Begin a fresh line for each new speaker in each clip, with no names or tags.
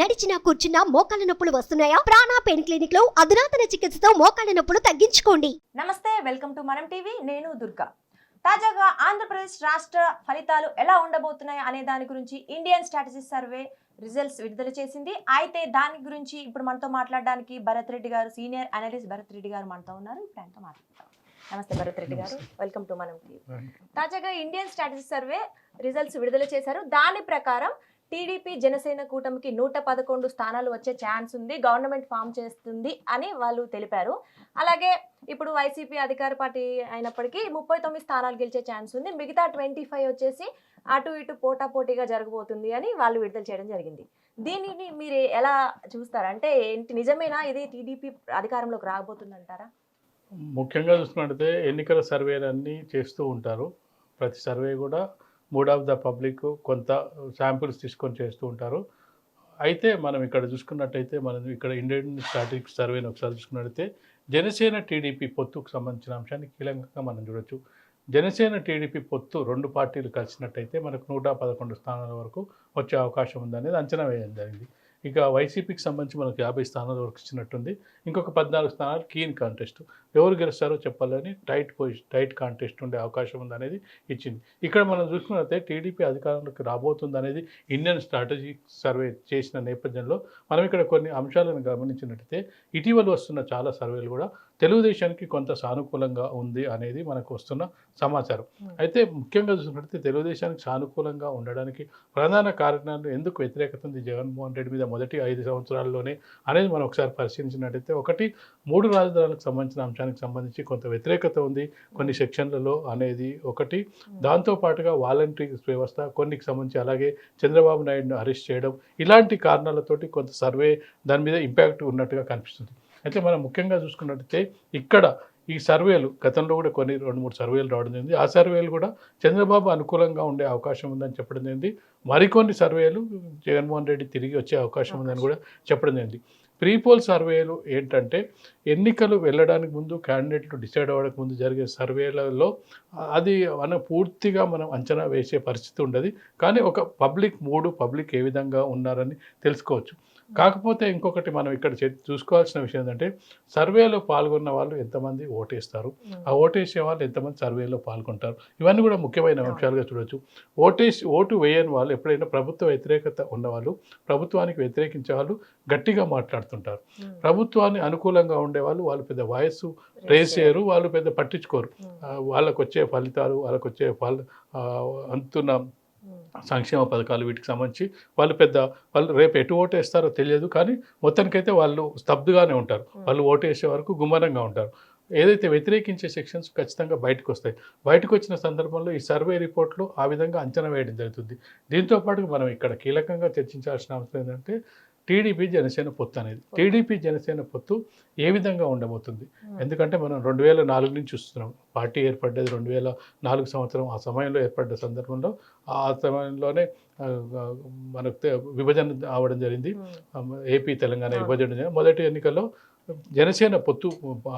నడిచినా కూర్చున్నా మోకాళ్ళ నొప్పులు వస్తున్నాయా? ప్రాణా పెయిన్ క్లినిక్లో అధునాతన చికిత్సతో మోకాళ్ళ నొప్పులు తగ్గించుకోండి.
నమస్తే వెల్కమ్ టు మనం టీవీ. నేను దుర్గా. తాజాగా ఆంధ్రప్రదేశ్ రాష్ట్ర ఫలితాలు ఎలా ఉండబోతున్నాయి అనే దాని గురించి ఇండియన్ స్ట్రాటజిస్ట్ సర్వే రిజల్ట్స్ విడుదల చేసింది. అయితే దాని గురించి ఇప్పుడు మనతో మాట్లాడడానికి భరత్ రెడ్డి గారు సీనియర్ అనలిస్ట్ భరత్ రెడ్డి గారు మనతో ఉన్నారు. ఇప్పుడు ఆయనతో మాట్లాడతాం నమస్తే భరత్ రెడ్డి గారు. Welcome to Manam TV. తాజాగా ఇండియన్ స్ట్రాటజిస్ట్ సర్వే రిజల్ట్స్ విడుదల చేశారు. దాని ప్రకారం టీడీపీ జనసేన కూటమికి నూట పదకొండు స్థానాలు వచ్చే ఛాన్స్ ఉంది గవర్నమెంట్ ఫామ్ చేస్తుంది అని వాళ్ళు తెలిపారు. అలాగే ఇప్పుడు వైసీపీ అధికార పార్టీ అయినప్పటికీ ముప్పై తొమ్మిది స్థానాలు గెలిచే ఛాన్స్ ఉంది. మిగతా ట్వంటీ ఫైవ్ వచ్చేసి అటు ఇటు పోటాపోటీగా జరగబోతుంది అని వాళ్ళు విడుదల చేయడం జరిగింది. దీనిని మీరు ఎలా చూస్తారు? అంటే ఏంటి నిజమేనా? ఇది టీడీపీ అధికారంలోకి రాబోతుంది అంటారా
ముఖ్యంగా చూసుకున్నట్టయితే ఎన్నికల సర్వేలన్నీ చేస్తూ ఉంటారు. ప్రతి సర్వే కూడా మూడ్ ఆఫ్ ద పబ్లిక్ కొంత శాంపిల్స్ తీసుకొని చేస్తూ ఉంటారు. అయితే మనం ఇక్కడ చూసుకున్నట్టయితే మనం ఇక్కడ ఇండియన్ స్టాటిక్ సర్వేని ఒకసారి చూసుకున్నట్టయితే జనసేన టీడీపీ పొత్తుకు సంబంధించిన అంశాన్ని కీలకంగా మనం చూడొచ్చు. జనసేన టీడీపీ పొత్తు రెండు పార్టీలు కలిసినట్టయితే మనకు నూట పదకొండు స్థానాల వరకు వచ్చే అవకాశం ఉందనేది అంచనా వేయడం జరిగింది. ఇక వైసీపీకి సంబంధించి మనకు యాభై స్థానాల వరకు ఇచ్చినట్టుంది. ఇంకొక పద్నాలుగు స్థానాలు కీన్ కాంటెస్ట్. ఎవరు గెలుస్తారో చెప్పాలని టైట్ పొజిషన్ టైట్ కాంటెస్ట్ ఉండే అవకాశం ఉందనేది ఇచ్చింది. ఇక్కడ మనం చూసుకున్నట్లయితే టీడీపీ అధికారంలోకి రాబోతుంది అనేది ఇండియన్ స్ట్రాటజీ సర్వే చేసిన నేపథ్యంలో మనం ఇక్కడ కొన్ని అంశాలను గమనించినట్టయితే ఇటీవల వస్తున్న చాలా సర్వేలు కూడా తెలుగుదేశానికి కొంత సానుకూలంగా ఉంది అనేది మనకు వస్తున్న సమాచారం. అయితే ముఖ్యంగా చూసినట్లయితే తెలుగుదేశానికి సానుకూలంగా ఉండడానికి ప్రధాన కారణాలు ఎందుకు వ్యతిరేకత ఉంది? జగన్మోహన్ రెడ్డి మీద మొదటి ఐదు సంవత్సరాల్లోనే అనేది మనం ఒకసారి పరిశీలించినట్టయితే ఒకటి మూడు రాజధానులకు సంబంధించిన అంశానికి సంబంధించి కొంత వ్యతిరేకత ఉంది. కొన్ని సెక్షన్లలో అనేది ఒకటి. దాంతో పాటుగా వాలంటరీ వ్యవస్థ కొన్నికి సంబంధించి అలాగే చంద్రబాబు నాయుడును అరెస్ట్ చేయడం ఇలాంటి కారణాలతోటి కొంత సర్వే దాని మీద ఇంపాక్ట్ ఉన్నట్టుగా కనిపిస్తుంది. అయితే మనం ముఖ్యంగా చూసుకున్నట్టయితే ఇక్కడ ఈ సర్వేలు గతంలో కూడా కొన్ని రెండు మూడు సర్వేలు రావడం జరిగింది. ఆ సర్వేలు కూడా చంద్రబాబు అనుకూలంగా ఉండే అవకాశం ఉందని చెప్పడం జరిగింది. మరికొన్ని సర్వేలు జగన్మోహన్ రెడ్డి తిరిగి వచ్చే అవకాశం ఉందని కూడా చెప్పడం జరిగింది. ప్రీపోల్ సర్వేలు ఏంటంటే ఎన్నికలు వెళ్ళడానికి ముందు క్యాండిడేట్లు డిసైడ్ అవ్వడానికి ముందు జరిగే సర్వేలలో అది మనం పూర్తిగా మనం అంచనా వేసే పరిస్థితి ఉండదు. కానీ ఒక పబ్లిక్ మూడు పబ్లిక్ ఏ విధంగా ఉన్నారని తెలుసుకోవచ్చు. కాకపోతే ఇంకొకటి మనం ఇక్కడ చూసుకోవాల్సిన విషయం ఏంటంటే సర్వేలో పాల్గొన్న వాళ్ళు ఎంతమంది ఓటేస్తారు? ఆ ఓటేసే వాళ్ళు ఎంతమంది సర్వేలో పాల్గొంటారు? ఇవన్నీ కూడా ముఖ్యమైన అంశాలుగా చూడొచ్చు. ఓటేసి ఓటు వేయని వాళ్ళు ఎప్పుడైనా ప్రభుత్వ వ్యతిరేకత ఉన్నవాళ్ళు ప్రభుత్వానికి వ్యతిరేకించే వాళ్ళు గట్టిగా మాట్లాడుతుంటారు. ప్రభుత్వాన్ని అనుకూలంగా ఉండేవాళ్ళు వాళ్ళు పెద్ద వయస్సు రేస్ చేయరు. వాళ్ళు పెద్ద పట్టించుకోరు. వాళ్ళకు వచ్చే ఫలితాలు వాళ్ళకు వచ్చే ఫల అంతున్న సంక్షేమ పథకాలు వీటికి సంబంధించి వాళ్ళు పెద్ద వాళ్ళు రేపు ఎటు ఓటేస్తారో తెలియదు కానీ మొత్తానికైతే వాళ్ళు స్తబ్దుగానే ఉంటారు. వాళ్ళు ఓటేసే వరకు గుమ్మరంగా ఉంటారు. ఏదైతే వ్యతిరేకించే సెక్షన్స్ ఖచ్చితంగా బయటకు వస్తాయి. బయటకు వచ్చిన సందర్భంలో ఈ సర్వే రిపోర్ట్లు ఆ విధంగా అంచనా వేయడం జరుగుతుంది. దీంతో పాటు మనం ఇక్కడ కీలకంగా చర్చించాల్సిన అవసరం ఏంటంటే టీడీపీ జనసేన పొత్తు అనేది. టీడీపీ జనసేన పొత్తు ఏ విధంగా ఉండబోతుంది? ఎందుకంటే మనం రెండు వేల నాలుగు నుంచి చూస్తున్నాం. పార్టీ ఏర్పడ్డది రెండు వేల నాలుగు సంవత్సరం. ఆ సమయంలో ఏర్పడ్డ సందర్భంలో ఆ సమయంలోనే మనకు విభజన అవడం జరిగింది. ఏపీ తెలంగాణ. విభజన. మొదటి ఎన్నికల్లో జనసేన పొత్తు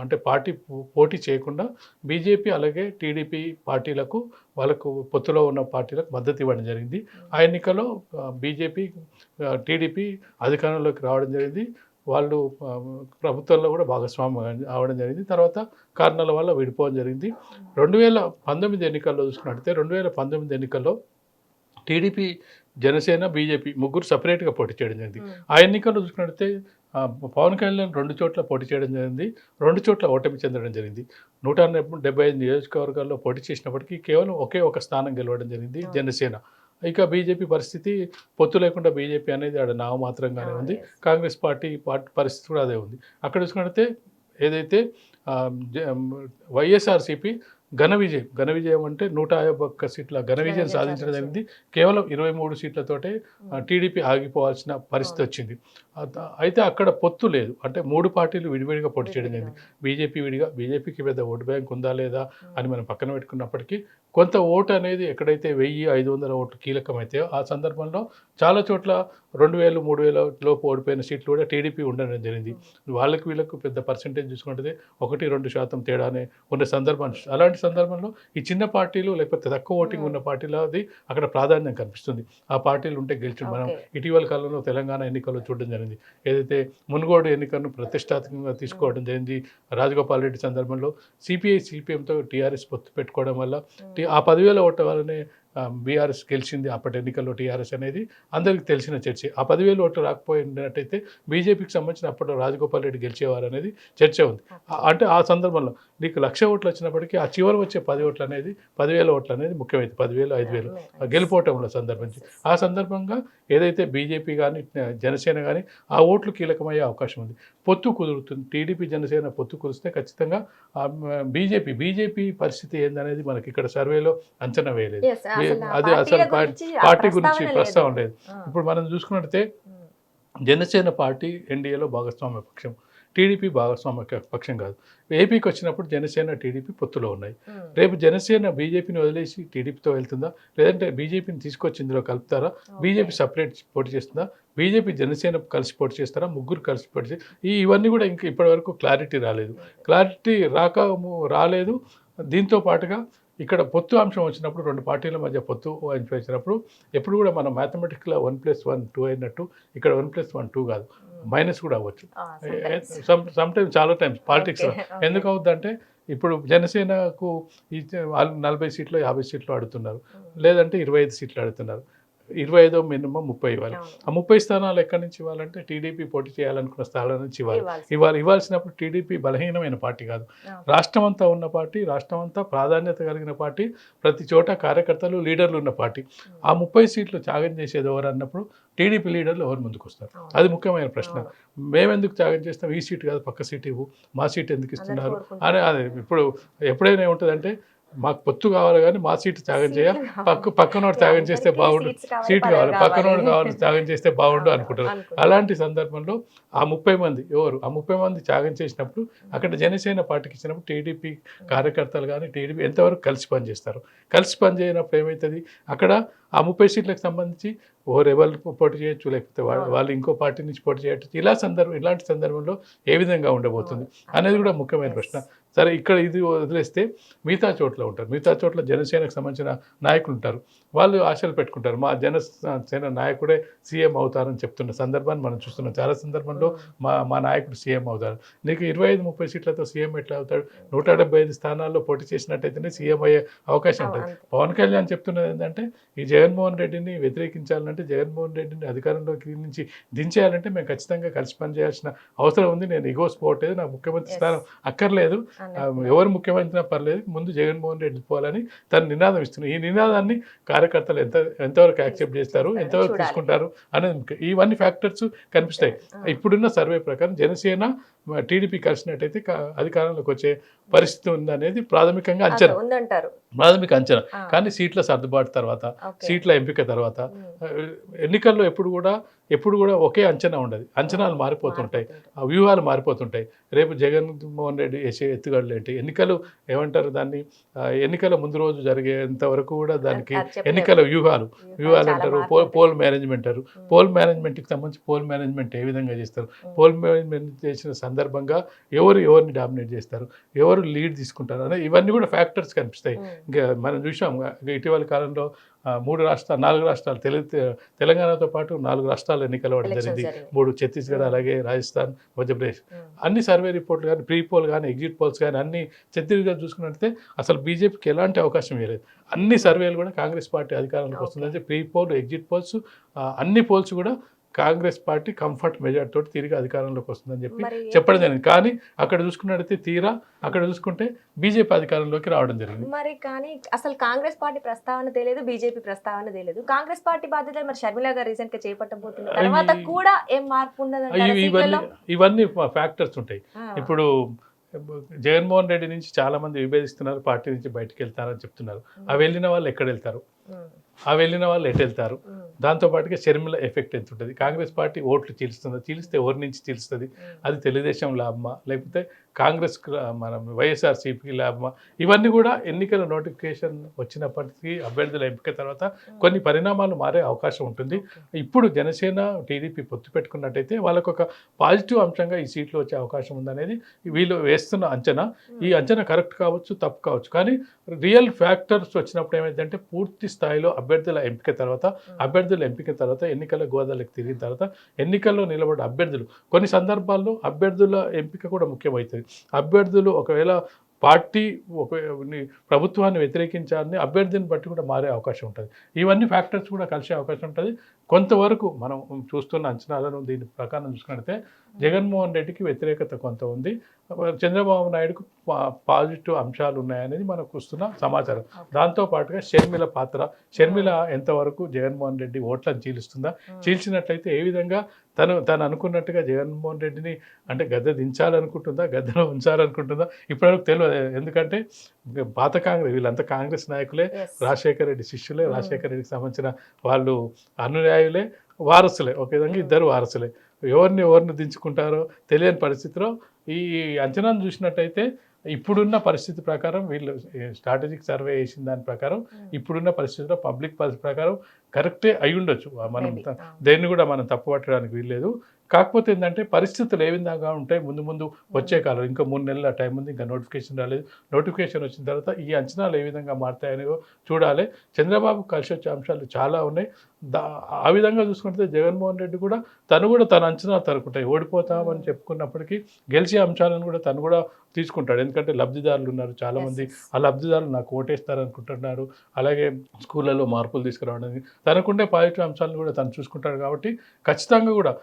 అంటే పార్టీ పోటీ చేయకుండా బీజేపీ అలాగే టీడీపీ పార్టీలకు వాళ్ళకు పొత్తులో ఉన్న పార్టీలకు మద్దతు ఇవ్వడం జరిగింది. ఆ ఎన్నికలో బీజేపీ టీడీపీ అధికారంలోకి రావడం జరిగింది. వాళ్ళు ప్రభుత్వంలో కూడా భాగస్వామ్యం అవడం జరిగింది. తర్వాత కారణాల వల్ల విడిపోవడం జరిగింది. రెండు వేల పంతొమ్మిది ఎన్నికల్లో చూసుకున్నట్టయితే రెండు వేల పంతొమ్మిది ఎన్నికల్లో టీడీపీ జనసేన బీజేపీ ముగ్గురు సపరేట్గా పోటీ చేయడం జరిగింది. ఆ ఎన్నికల్లో చూసుకున్నట్టయితే పవన్ కళ్యాణ్ రెండు చోట్ల పోటీ చేయడం జరిగింది. రెండు చోట్ల ఓటమి చెందడం జరిగింది. నూట డెబ్బై ఐదు నియోజకవర్గాల్లో పోటీ చేసినప్పటికీ కేవలం ఒకే ఒక స్థానం గెలవడం జరిగింది. జనసేన. ఇక బీజేపీ పరిస్థితి పొత్తు లేకుండా బీజేపీ అనేది ఆడ నామమాత్రంగానే ఉంది. కాంగ్రెస్ పార్టీ పార్టీ పరిస్థితి కూడా అదే ఉంది. అక్కడ చూసుకుంటే ఏదైతే వైఎస్ఆర్సీపీ ఘన విజయం. ఘన విజయం అంటే నూట యాభై ఒక్క సీట్ల ఘన విజయం సాధించడం. జరిగింది. కేవలం ఇరవై మూడు సీట్లతోటే టీడీపీ ఆగిపోవాల్సిన పరిస్థితి వచ్చింది. అయితే అక్కడ పొత్తు లేదు. అంటే మూడు పార్టీలు విడివిడిగా పోటీ చేయడం జరిగింది. బీజేపీ విడిగా బీజేపీకి పెద్ద ఓటు బ్యాంక్ ఉందా లేదా అని మనం పక్కన పెట్టుకున్నప్పటికీ కొంత ఓటు అనేది ఎక్కడైతే వెయ్యి ఐదు వందల ఓట్లు కీలకమైతే ఆ సందర్భంలో చాలా చోట్ల రెండు వేలు మూడు వేల లోపు ఓడిపోయిన సీట్లు కూడా టీడీపీ ఉండడం జరిగింది. వాళ్ళకి వీళ్ళకు పెద్ద పర్సంటేజ్ చూసుకుంటే ఒకటి రెండు శాతం తేడానే ఉన్న సందర్భం. అలాంటి సందర్భంలో ఈ చిన్న పార్టీలు లేకపోతే తక్కువ ఓటింగ్ ఉన్న పార్టీలో అది అక్కడ ప్రాధాన్యం కనిపిస్తుంది. ఆ పార్టీలు ఉంటే గెలిచి మనం. ఇటీవల కాలంలో తెలంగాణ ఎన్నికల్లో చూడడం జరిగింది. ఏదైతే మునుగోడు ఎన్నికను ప్రతిష్టాత్మకంగా తీసుకోవడం జరిగింది రాజగోపాల్ రెడ్డి సందర్భంలో సిపిఐ సిపిఎంతో టీఆర్ఎస్ పొత్తు పెట్టుకోవడం వల్ల టీ- ఆ పదివేలు ఓట్ల వల్లనే బీఆర్ఎస్ గెలిచింది అప్పటి ఎన్నికల్లో టీఆర్ఎస్ అనేది అందరికీ తెలిసిన చర్చ. ఆ పదివేల ఓట్లు రాకపోయినట్టయితే బీజేపీకి సంబంధించిన అప్పట్లో రాజగోపాల్ రెడ్డి గెలిచేవారు అనేది చర్చ ఉంది. అంటే ఆ సందర్భంలో నీకు లక్ష ఓట్లు వచ్చినప్పటికీ ఆ చివరి వచ్చే పది ఓట్లు అనేది పదివేల ఓట్లు అనేది ముఖ్యమైంది పదివేలు ఐదు వేలు గెలిపోవటంలో సందర్భించి. ఆ సందర్భంగా ఏదైతే బీజేపీ కానీ జనసేన కానీ ఆ ఓట్లు కీలకమయ్యే అవకాశం ఉంది. పొత్తు కుదురుతుంది. టీడీపీ జనసేన పొత్తు కుదిరిస్తే ఖచ్చితంగా బీజేపీ బీజేపీ పరిస్థితి ఏందనేది మనకి ఇక్కడ సర్వేలో అంచనా వేయలేదు.
ఆ
అది అసలు పార్టీ
గురించి ప్రస్తావన లేదు.
లేదు. ఇప్పుడు మనం చూసుకున్నట్టయితే
ఉమ్.
జనసేన పార్టీ ఎన్డీఏలో భాగస్వామ్య పక్షం టీడీపీ భాగస్వామ్య పక్షం కాదు. ఏపీకి వచ్చినప్పుడు జనసేన టీడీపీ పొత్తులో ఉన్నాయి. రేపు జనసేన బీజేపీని వదిలేసి టీడీపీతో వెళ్తుందా? లేదంటే బీజేపీని తీసుకొచ్చి ఇందులో కలుపుతారా? బీజేపీ సపరేట్ పోటీ చేస్తుందా? బీజేపీ జనసేన కలిసి పోటీ చేస్తారా? ముగ్గురు కలిసి పోటీ ఈ ఇవన్నీ కూడా ఇంకా ఇప్పటివరకు క్లారిటీ రాలేదు. క్లారిటీ రాక రాలేదు. దీంతో పాటుగా ఇక్కడ పొత్తు అంశం వచ్చినప్పుడు రెండు పార్టీల మధ్య పొత్తు అంశం వచ్చినప్పుడు ఎప్పుడు కూడా మనం మ్యాథమెటిక్లో వన్ ప్లస్ వన్ టూ అయినట్టు ఇక్కడ వన్ ప్లస్ వన్ టూ కాదు. మైనస్ కూడా అవ్వచ్చు. సమ్ సమ్ టైమ్స్ చాలా టైమ్స్ పాలిటిక్స్
Okay, okay.
ఎందుకు అవుతుందంటే ఇప్పుడు జనసేనకు ఈ నలభై సీట్లు యాభై సీట్లు అడుగుతున్నారు లేదంటే ఇరవై ఐదు సీట్లు అడుగుతున్నారు ఇరవై ఐదో మినిమం ముప్పై ఇవ్వాలి. ఆ ముప్పై స్థానాలు ఎక్కడి నుంచి ఇవ్వాలంటే టీడీపీ పోటీ చేయాలనుకున్న స్థానాల నుంచి ఇవ్వాలి. ఇవ్వాలి. ఇవ్వాల్సినప్పుడు టీడీపీ బలహీనమైన పార్టీ కాదు. రాష్ట్రం అంతా ఉన్న పార్టీ రాష్ట్రం అంతా ప్రాధాన్యత కలిగిన పార్టీ ప్రతి చోట కార్యకర్తలు లీడర్లు ఉన్న పార్టీ. ఆ ముప్పై సీట్లు త్యాగం చేసేది ఎవరు అన్నప్పుడు టీడీపీ లీడర్లు ఎవరు ముందుకు వస్తారు. అది ముఖ్యమైన ప్రశ్న. మేమెందుకు త్యాగం చేస్తాం? ఈ సీట్ కాదు పక్క సీట్ ఇవ్వు. మా సీట్ ఎందుకు ఇస్తున్నారు. అని అది. ఇప్పుడు ఎప్పుడైనా ఏముంటుందంటే మాకు పొత్తు కావాలి కానీ మా సీట్ త్యాగం చేయ.
సీట్లు కావాలి.
పక్క పక్కనోడు త్యాగం చేస్తే బాగుండు. సీట్ కావాలి పక్కనోడు
కావాలి.
త్యాగం చేస్తే బాగుండు అనుకుంటారు. అలాంటి సందర్భంలో ఆ ముప్పై మంది ఎవరు? ఆ ముప్పై మంది త్యాగం చేసినప్పుడు అక్కడ జనసేన పార్టీకి ఇచ్చినప్పుడు టీడీపీ కార్యకర్తలు కానీ టీడీపీ ఎంతవరకు కలిసి పనిచేస్తారు కలిసి పనిచేయనప్పుడు ఏమవుతుంది అక్కడ ఆ ముప్పై సీట్లకు సంబంధించి ఓరు ఎవరు పోటీ చేయొచ్చు లేకపోతే వాళ్ళ- వాళ్ళు ఇంకో పార్టీ నుంచి పోటీ చేయొచ్చు. ఇలా సందర్భం ఇలాంటి సందర్భంలో ఏ విధంగా ఉండబోతుంది అనేది కూడా ముఖ్యమైన ప్రశ్న. సరే ఇక్కడ ఇది వదిలేస్తే మిగతా చోట్ల ఉంటారు. మిగతా చోట్ల జనసేనకు సంబంధించిన నాయకులు ఉంటారు. వాళ్ళు ఆశలు పెట్టుకుంటారు. మా జనసేన నాయకుడే సీఎం అవుతారని చెప్తున్న సందర్భాన్ని మనం చూస్తున్నాం. చాలా సందర్భంలో మా మా నాయకుడు సీఎం అవుతారు. నీకు ఇరవై ఐదు ముప్పై సీట్లతో సీఎం ఎట్లా అవుతాడు? నూట డెబ్బై ఐదు స్థానాల్లో పోటీ చేసినట్టయితేనే సీఎం అయ్యే అవకాశం ఉంటుంది. పవన్ కళ్యాణ్ చెప్తున్నది ఏంటంటే ఈ జగన్మోహన్ రెడ్డిని వ్యతిరేకించాలంటే జగన్మోహన్ రెడ్డిని అధికారంలోకి నుంచి దించేయాలంటే మేము ఖచ్చితంగా కలిసి పనిచేయాల్సిన అవసరం ఉంది. నేను ఇగోస్ పోవట్లేదు నాకు ముఖ్యమంత్రి. స్థానం అక్కర్లేదు. ఎవరు ముఖ్యమంత్రి పర్లేదు ముందు జగన్మోహన్ రెడ్డి పోవాలని తన నినాదం ఇస్తున్నారు ఈ నినాదాన్ని కార్యకర్తలు ఎంత ఎంతవరకు యాక్సెప్ట్ చేస్తారు ఎంతవరకు. తీసుకుంటారు అనేది. ఇవన్నీ ఫ్యాక్టర్స్ కనిపిస్తాయి. ఇప్పుడున్న సర్వే ప్రకారం జనసేన టీడీపీ కలిసినట్టయితే అధికారంలోకి వచ్చే పరిస్థితి ఉందనేది ప్రాథమికంగా అంచనా ప్రాథమిక అంచనా. కానీ సీట్ల సర్దుబాటు తర్వాత. సీట్ల ఎంపిక తర్వాత. ఆ, ఎన్నికల్లో ఎప్పుడు కూడా ఎప్పుడు కూడా ఒకే అంచనా ఉండదు. అంచనాలు మారిపోతుంటాయి. ఆ వ్యూహాలు మారిపోతుంటాయి. రేపు జగన్మోహన్ రెడ్డి వేసే ఎత్తుగడలు ఏంటి? ఎన్నికలు ఏమంటారు దాన్ని? ఎన్నికల ముందు రోజు జరిగేంత వరకు కూడా దానికి. ఎన్నికల వ్యూహాలు. వ్యూహాలు అంటారు. పోల్ మేనేజ్మెంట్ అంటారు. పోల్ మేనేజ్మెంట్కి సంబంధించి పోల్ మేనేజ్మెంట్ ఏ విధంగా చేస్తారు. పోల్ మేనేజ్మెంట్ చేసిన సందర్భంగా ఎవరు ఎవరిని డామినేట్ చేస్తారు? ఎవరు లీడ్ తీసుకుంటారు? అనే ఇవన్నీ కూడా ఫ్యాక్టర్స్ కనిపిస్తాయి. ఇంకా మనం చూసాం ఇటీవల కాలంలో మూడు రాష్ట్రాలు నాలుగు రాష్ట్రాలు తెలు తెలంగాణతో పాటు నాలుగు రాష్ట్రాలు ఎన్నికలు అవ్వడం జరిగింది. మూడు ఛత్తీస్గఢ్
Hmm.
అలాగే రాజస్థాన్ మధ్యప్రదేశ్
ఉమ్.
అన్ని సర్వే రిపోర్ట్లు కానీ ప్రీ పోల్ కానీ ఎగ్జిట్ పోల్స్ కానీ అన్ని ఛత్తీస్గఢ్ చూసుకున్నట్లయితే అసలు బీజేపీకి ఎలాంటి అవకాశం ఇవ్వలేదు అన్ని సర్వేలు కూడా కాంగ్రెస్ పార్టీ అధికారంలోకి. వస్తుందంటే ప్రీ పోల్ ఎగ్జిట్ పోల్స్ అన్ని పోల్స్ కూడా కాంగ్రెస్ పార్టీ కంఫర్ట్ మెజార్టీ తోటి తిరిగి అధికారంలోకి వస్తుందని చెప్పి చెప్పడం జరిగింది. కానీ అక్కడ చూసుకున్నట్టయితే తీరా అక్కడ చూసుకుంటే బీజేపీ అధికారంలోకి రావడం జరిగింది.
మరి కానీ అసలు కాంగ్రెస్ పార్టీ ప్రస్తావన తెలియదు బీజేపీ ప్రస్తావన తెలియదు. కాంగ్రెస్ పార్టీ బాధ్యత మరి షర్మిల గారు రీసెంట్గా చేపట్టబోతున్న తర్వాత కూడా ఏం మార్పు ఉండదు
ఇవన్నీ ఇవన్నీ ఫ్యాక్టర్స్ ఉంటాయి. ఇప్పుడు జగన్మోహన్ రెడ్డి నుంచి చాలా మంది విభేదిస్తున్నారు పార్టీ నుంచి బయటకు వెళ్తారని చెప్తున్నారు. ఆ వెళ్ళిన వాళ్ళు ఎక్కడ వెళ్తారు? ఆ వెళ్ళిన వాళ్ళు ఎటు వెళ్తారు? దాంతోపాటుగా షర్మిల ఎఫెక్ట్ ఎంత ఉంటుంది? కాంగ్రెస్ పార్టీ ఓట్లు చీలుస్తుందా? చీలిస్తే ఎవరి నుంచి చీలుస్తుంది? అది తెలుగుదేశం లాభమా? లేకపోతే కాంగ్రెస్ మన వైఎస్ఆర్సీపీకి లాభమా? ఇవన్నీ కూడా ఎన్నికల నోటిఫికేషన్ వచ్చినప్పటికీ అభ్యర్థుల ఎంపిక తర్వాత కొన్ని పరిణామాలు మారే అవకాశం ఉంటుంది. ఇప్పుడు జనసేన టీడీపీ పొత్తు పెట్టుకున్నట్టయితే వాళ్ళకు ఒక పాజిటివ్ అంశంగా ఈ సీట్లు వచ్చే అవకాశం ఉందనేది వీళ్ళు వేస్తున్న అంచనా. ఈ అంచనా కరెక్ట్ కావచ్చు తప్పు కావచ్చు. కానీ రియల్ ఫ్యాక్టర్స్ వచ్చినప్పుడు ఏమైందంటే పూర్తి స్థాయిలో అభ్యర్థుల ఎంపిక తర్వాత అభ్యర్థుల ఎంపిక తర్వాత ఎన్నికల గోదాలకు తిరిగిన తర్వాత ఎన్నికల్లో నిలబడే అభ్యర్థులు. కొన్ని సందర్భాల్లో అభ్యర్థుల ఎంపిక కూడా ముఖ్యమవుతుంది అభ్యర్థులు ఒకవేళ పార్టీ ఒక ప్రభుత్వాన్ని వ్యతిరేకించాలని అభ్యర్థిని బట్టి కూడా మారే అవకాశం ఉంటుంది. ఇవన్నీ ఫ్యాక్టర్స్ కూడా కలిసే అవకాశం ఉంటుంది. కొంతవరకు మనం చూస్తున్న అంచనాలను దీని ప్రకారం చూసుకుంటే జగన్మోహన్ రెడ్డికి వ్యతిరేకత కొంత ఉంది. చంద్రబాబు నాయుడుకు పాజిటివ్ అంశాలు ఉన్నాయనేది మనకు వస్తున్న సమాచారం. దాంతో పాటుగా షర్మిల పాత్ర. షర్మిల ఎంతవరకు జగన్మోహన్ రెడ్డి ఓట్లను చీలుస్తుందా? చీల్చినట్లయితే ఏ విధంగా? తను తను అనుకున్నట్టుగా జగన్మోహన్ రెడ్డిని అంటే గద్దె దించాలనుకుంటుందా? గద్దెలో ఉంచాలనుకుంటుందా? ఇప్పటివరకు తెలియదు. ఎందుకంటే పాత కాంగ్రెస్ వీళ్ళంతా కాంగ్రెస్ నాయకులే. రాజశేఖర రెడ్డి శిష్యులే. రాజశేఖర రెడ్డికి సంబంధించిన వాళ్ళు అనుయాయులే వారసులే. ఒక విధంగా ఇద్దరు వారసులే. ఎవరిని ఎవరిని దించుకుంటారో తెలియని పరిస్థితిలో ఈ అంచనాను చూసినట్టయితే ఇప్పుడున్న పరిస్థితి ప్రకారం వీళ్ళు స్ట్రాటజిక్ సర్వే చేసిన దాని ప్రకారం ఇప్పుడున్న పరిస్థితిలో పబ్లిక్ పరిస్థితి ప్రకారం కరెక్టే అయి ఉండొచ్చు. మనం దేన్ని కూడా మనం తప్పు పట్టడానికి వీల్లేదు. కాకపోతే ఏంటంటే పరిస్థితులు ఏ విధంగా ఉంటాయి ముందు ముందు వచ్చే కాలం ఇంకా మూడు నెలల టైం ఉంది ఇంకా నోటిఫికేషన్ రాలేదు. నోటిఫికేషన్ వచ్చిన తర్వాత ఈ అంచనాలు ఏ విధంగా మారుతాయని చూడాలి. చంద్రబాబు కలిసి వచ్చే అంశాలు చాలా ఉన్నాయి. ఆ విధంగా చూసుకుంటే జగన్మోహన్ రెడ్డి కూడా తను కూడా తన అంచనాలు తనుకుంటాయి ఓడిపోతామని చెప్పుకున్నప్పటికీ గెలిచే అంశాలను కూడా తను కూడా తీసుకుంటాడు. ఎందుకంటే లబ్ధిదారులు ఉన్నారు చాలామంది. ఆ లబ్ధిదారులు నాకు ఓటేస్తారు అనుకుంటున్నారు అలాగే స్కూళ్ళలో మార్పులు తీసుకురావడానికి తనకుండే పాజిటివ్ అంశాలను కూడా తను చూసుకుంటాడు కాబట్టి ఖచ్చితంగా కూడా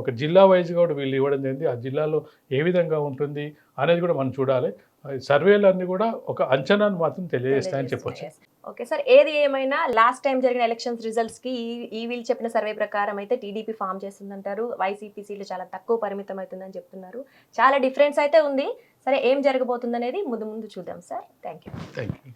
ఒక జిల్లా వైజ్గా కూడా వీళ్ళు ఇవ్వడం జరిగింది ఆ జిల్లాలో ఏ విధంగా ఉంటుంది అనేది కూడా మనం చూడాలి. సర్వేలు అన్నీ కూడా ఒక అంచనాను మాత్రం తెలియజేస్తాయని చెప్పొచ్చు.
ఓకే సార్ ఏది ఏమైనా లాస్ట్ టైం జరిగిన ఎలక్షన్స్ రిజల్ట్స్కి ఈ- వీళ్ళు చెప్పిన సర్వే ప్రకారం అయితే టీడీపీ ఫామ్ చేస్తుందంటారు. వైసీపీ సీట్లు చాలా తక్కువ పరిమితం అవుతుందని చెప్తున్నారు. చాలా డిఫరెన్స్ అయితే ఉంది. సరే ఏం జరగబోతుంది అనేది ముందు ముందు చూద్దాం సార్
థ్యాంక్ యూ